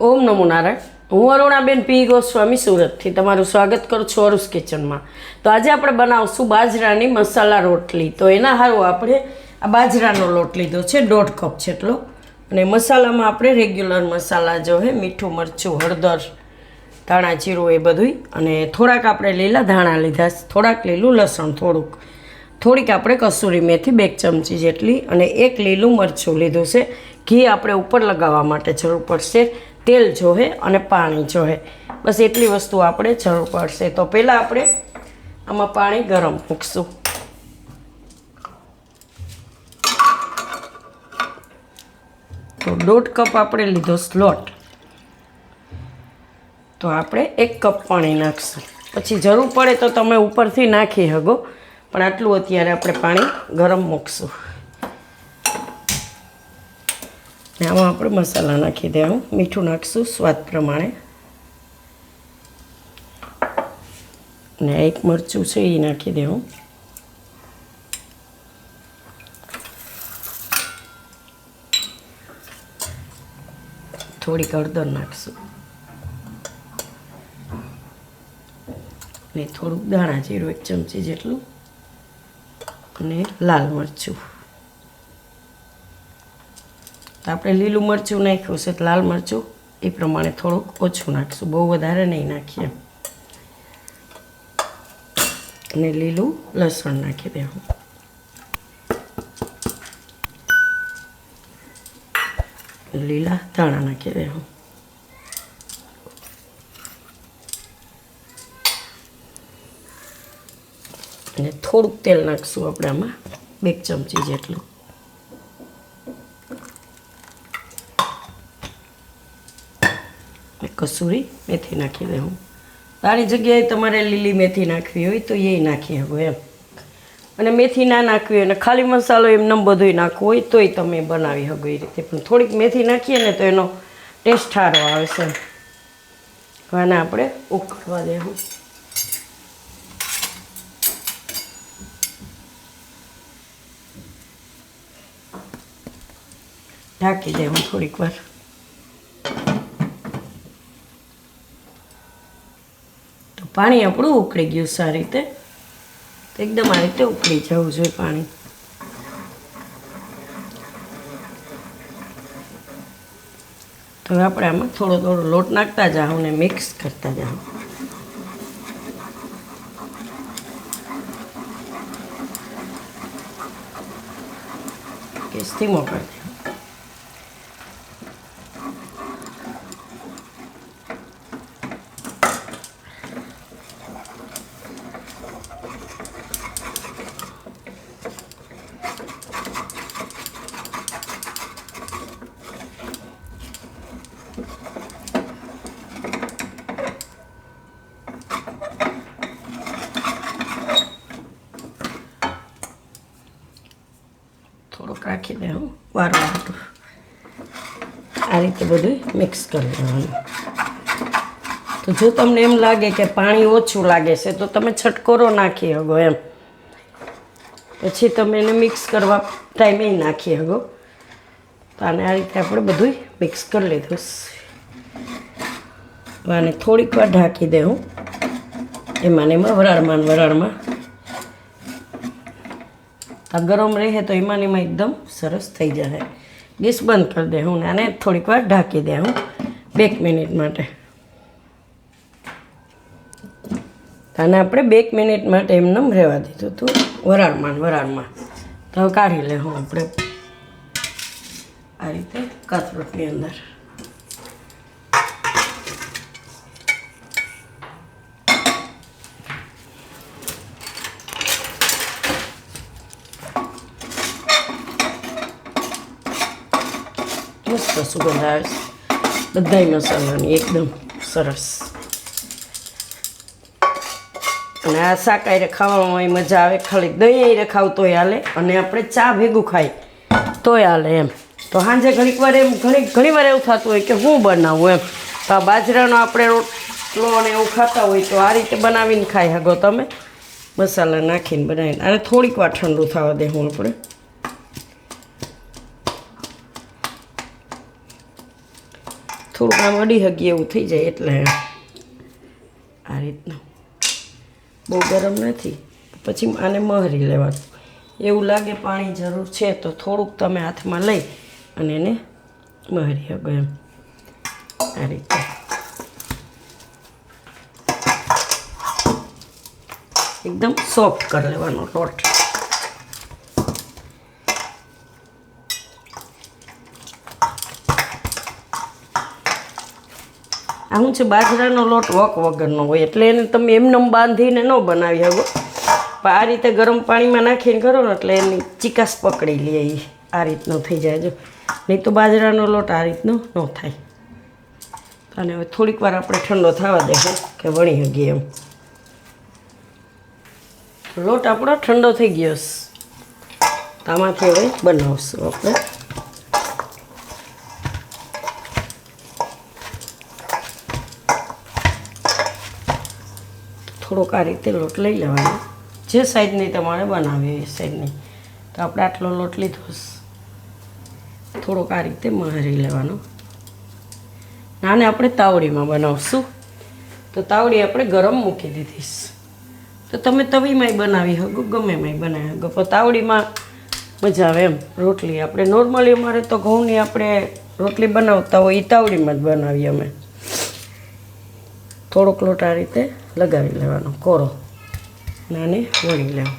ઓમ નમો નારાયણ. હું અરુણાબેન પી ગોસ્વામી સુરતથી તમારું સ્વાગત કરું છું અરુસ કિચનમાં. તો આજે આપણે બનાવશું બાજરાની મસાલા રોટલી. તો એના હારું આપણે આ બાજરાનો લોટ લીધો છે, દોઢ કપ જેટલો. અને મસાલામાં આપણે રેગ્યુલર મસાલા જો હે, મીઠું, મરચું, હળદર, ધાણા, જીરું એ બધું અને થોડાક આપણે લીલા ધાણા લીધા થોડાક લીલું લસણ થોડુંક. થોડીક આપણે કસૂરી મેથી બે ચમચી જેટલી અને એક લીલું મરચું લીધું છે. ઘી આપણે ઉપર લગાવવા માટે જરૂર પડશે. તેલ જોહે અને પાણી જોહે. બસ એટલી વસ્તુ આપણે જરૂર પડશે. તો પહેલાં આપણે આમાં પાણી ગરમ મૂકશું. તો દોઢ કપ આપણે લીધો સ્લોટ. તો આપણે એક કપ પાણી નાખશું. પછી જરૂર પડે તો તમે ઉપરથી નાખી શકો પણ આટલું અત્યારે આપણે પાણી ગરમ મૂકશું. ને આમાં આપણે મસાલા નાખી દેવાનું. મીઠું નાખીશું સ્વાદ પ્રમાણે. ને એક મરચું છે એ નાખી દેવું. થોડીક હળદર નાખશું. ને થોડુંક દાણા જીરું એક ચમચી જેટલું. અને લાલ મરચું. આપણે લીલું મરચું નાખ્યું છે, લાલ મરચું, એ પ્રમાણે થોડુંક ઓછું નાખીશું. બહુ વધારે નહીં નાખીએ. અને લીલું લસણ નાખી દેવું લીલા ધાણા નાખી દેવું અને થોડુંક તેલ નાખશું આપણે આમાં, બે ચમચી જેટલું. કસૂરી મેથી નાખી દેવું તારી જગ્યાએ તમારે લીલી મેથી નાખવી હોય તો એ નાખી શકો એમ. અને મેથી ના નાખવી અને ખાલી મસાલો એમને બધું નાખવો હોય તોય તમે બનાવી શકો એ રીતે. પણ થોડીક મેથી નાખીએ ને તો એનો ટેસ્ટ સારો આવે છે હવે આને આપણે ઉકળવા દેવું ઢાંકી દેવું થોડીક વાર. પાણી આપણું ઉકળી ગયું સારી રીતે. એકદમ આ રીતે ઉકળી જવું જોઈએ પાણી. તો આપણે આમાં થોડો થોડો લોટ નાખતા જાઓ ને મિક્સ કરતા જાઓ કે ધીમો કરી દે હું વારું વારું આ રીતે બધું મિક્સ કરી દેવાનું. તો જો તમને એમ લાગે કે પાણી ઓછું લાગે છે, તો તમે છટકોરો નાખી શકો એમ. પછી તમે એને મિક્સ કરવા ટાઈમે નાખી શકો. તો આને આ રીતે આપણે બધું મિક્સ કરી લીધું આને થોડીક વાર ઢાંકી દેહું એમાં એમાં વરાળમાં વરાળમાં. આ ગરમ રહે તો એમાં એમાં એકદમ સરસ થઈ જશે ગેસ બંધ કરી દે હું આને થોડીક વાર ઢાંકી દે હું બે મિનિટ માટે. આને આપણે બે મિનિટ માટે એમને એમ રહેવા દીધું હતું વરાળમાં વરાળમાં. તો કાઢી લે હું આપણે. આ રીતે કાથરોટની અંદર. મસ્ત સુગંધ આવે છે બધાય મસાલાની એકદમ સરસ અને આ શાકાહારી ખાવામાં મજા આવે ખાલી દહીં આયરે ખાવ તોય હાલે અને આપણે ચા ભેગું ખાઈ તોય હાલે એમ તો સાંજે ઘણીક વાર એમ ઘણી ઘણી વાર એવું થતું હોય કે હું બનાવું એમ તો આ બાજરાનો આપણે રોટલો અને એવું ખાતા હોય તો આ રીતે બનાવીને ખાઈ શકો તમે મસાલા નાખીને બનાવીને અને થોડીક વાર ઠંડુ થવા દેવું આપણે થોડુંક આમ અડી હગી એવું થઈ જાય એટલે આ રીતનું. બહુ ગરમ નથી. પછી આને મહરી લેવાનું. એવું લાગે પાણી જરૂર છે તો થોડુંક તમે હાથમાં લઈ અને એને મહરી હગો એમ. આ રીતે. એકદમ સોફ્ટ કરી લેવાનો લોટ. આ શું છે બાજરાનો લોટ વક વગરનો હોય, એટલે એને તમે એમને બાંધીને ન બનાવી શકો. પણ આ રીતે ગરમ પાણીમાં નાખીને કરો ને એટલે એની ચિકાસ પકડી લે એ આ રીતનો થઈ જાય જો. નહીં તો બાજરાનો લોટ આ રીતનો ન થાય. અને હવે થોડીક વાર આપણે ઠંડો થવા દેશે કે વણી શકીએ એમ. લોટ આપણો ઠંડો થઈ ગયો. આમાંથી હવે બનાવશું આપણે. થોડોક આ રીતે લોટ લઈ લેવાનો. જે સાઈઝની તમારે બનાવી એ સાઈઝની તો આપણે આટલો લોટ લીધો થોડોક આ રીતે મહરી લેવાનો. આને આપણે તાવડીમાં બનાવશું. તો તાવડી આપણે ગરમ મૂકી દીધીશ તો તમે તવીમાંય બનાવી શકો ગમે એમાંય બનાવી શકો. પણ તાવડીમાં મજા આવે એમ. રોટલી આપણે નોર્મલી અમારે તો ઘઉંની આપણે રોટલી બનાવતા હોય એ તાવડીમાં જ બનાવીએ અમે. થોડોક લોટ આ રીતે લગાવી લેવાનો કોરો. અને આને વણી લેવો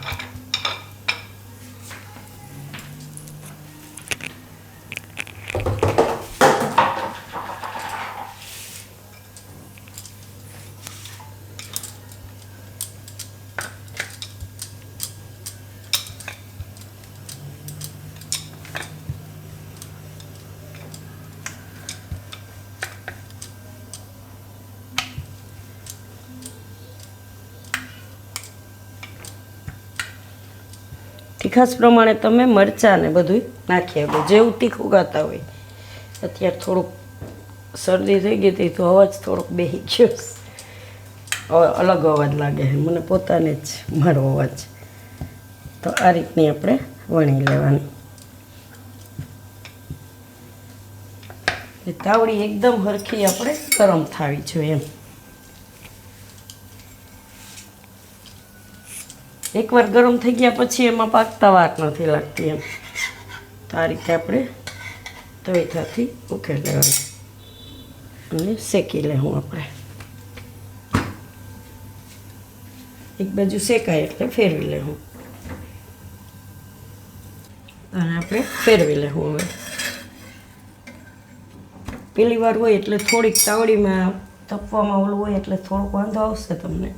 તીખાસ પ્રમાણે તમે મરચાં ને બધું નાખી આપો. જેવું તીખું ખાતા હોય. અત્યારે થોડુંક શરદી થઈ ગઈ હતી તો અવાજ થોડોક બેસી ગયો. હવે અલગ અવાજ લાગે છે. મને પોતાને જ મારો અવાજ. તો આ રીતની આપણે વણી લેવાની. તાવડી એકદમ હરખી આપણે ગરમ થવી જોઈએ એમ. એકવાર ગરમ થઈ ગયા પછી એમાં પાકતા વાર નથી લાગતી એમ. તો રીતે આપણે તવેથાથી ઉકેલ લેવાનું. અને શેકી લેવું આપણે. એક બાજુ શેકાય એટલે ફેરવી લેવું. અને આપણે ફેરવી લેવું હવે. પેલી વાર હોય એટલે થોડીક તાવડીમાં તપવામાં ઓલું હોય એટલે થોડોક વાંધો આવશે તમને.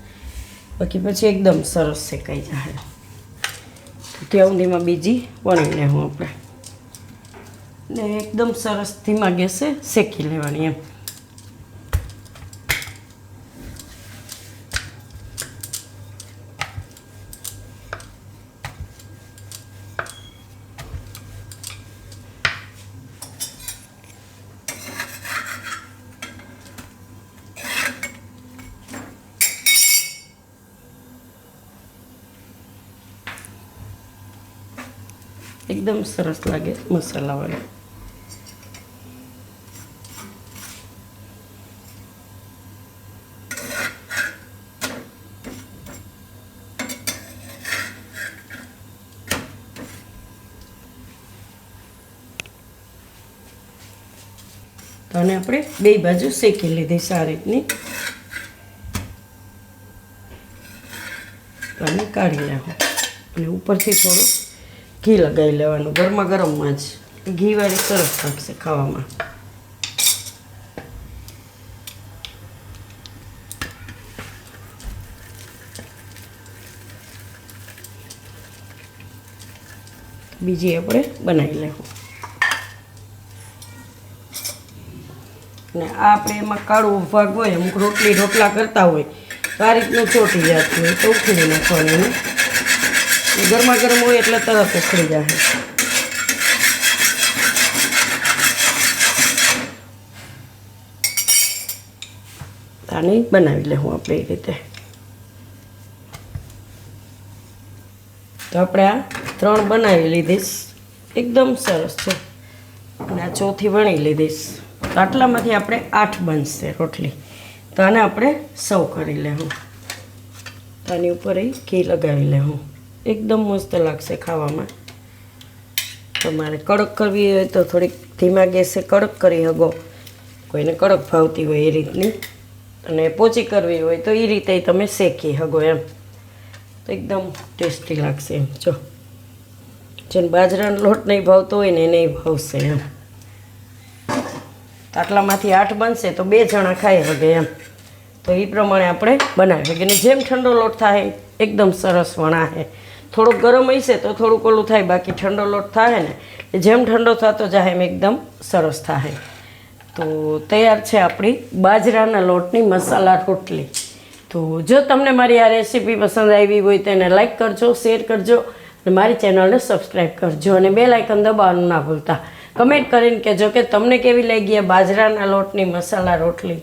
બાકી પછી એકદમ સરસ શેકાઈ જાય ત્યાં સુધીમાં બીજી વણી લેવું આપણે. ને એકદમ સરસ ધીમા ગેસે શેકી લેવાની એમ. એકદમ સરસ લાગે મસાલાવાળી તો આને આપણે બે બાજુ શેકી લીધી સારી રીતની. તો આને કાઢી નાખો. અને ઉપરથી થોડું ઘી લગાવી લેવાનું, ગરમા ગરમમાં જ. ઘીવાળી સરસ લાગશે ખાવામાં. બીજી આપણે બનાવી લેવું. ને આપણે એમાં કાળું ભાગ હોય, અમુક રોટલી રોટલા કરતા હોય, તો આ રીતનું ચોટી જતું હોય, તો ઉખડી નાખવાનું. ગરમા ગરમ હોય એટલે તરત ઉખડી જાય. આને બનાવી લેવું આપણે એ રીતે. તો આપણે આ ત્રણ બનાવી લીધીશ. એકદમ સરસ છે. અને આ ચોથી વણી લીધીશ. તો આટલામાંથી આપણે આઠ બનશે રોટલી. તો આને આપણે સવ કરી લેવું આની ઉપર એ ઘી લગાવી લેવું એકદમ મસ્ત લાગશે ખાવામાં. તમારે કડક કરવી હોય તો થોડીક ધીમા ગેસે કડક કરી શકો કોઈને કડક ભાવતી હોય એ રીતની. અને પોચી કરવી હોય તો એ રીતે તમે શેકી શકો એમ. તો એકદમ ટેસ્ટી લાગશે એમ. જો. જેને બાજરાનો લોટ નહીં ભાવતો હોય ને એને નહીં ભાવશે એમ. આટલામાંથી આઠ બનશે તો બે જણા ખાઈ શકે એમ. તો એ પ્રમાણે આપણે બનાવી શકીએ જેમ ઠંડો લોટ થાય, એકદમ સરસ વણાશે થોડોક ગરમ હશે તો થોડુંક ઓલું થાય, બાકી ઠંડો લોટ થાય ને જેમ ઠંડો થતો જાય એમ એકદમ સરસ થાય તો તૈયાર છે આપણી બાજરાના લોટની મસાલા રોટલી. તો જો તમને મારી આ રેસીપી પસંદ આવી હોય તો એને લાઈક કરજો, શેર કરજો, અને મારી ચેનલને સબસ્ક્રાઈબ કરજો, અને બે લાઇકન દબાવવાનું ના ભૂલતા. કમેન્ટ કરીને કહેજો કે તમને કેવી લાગી બાજરાના લોટની મસાલા રોટલી?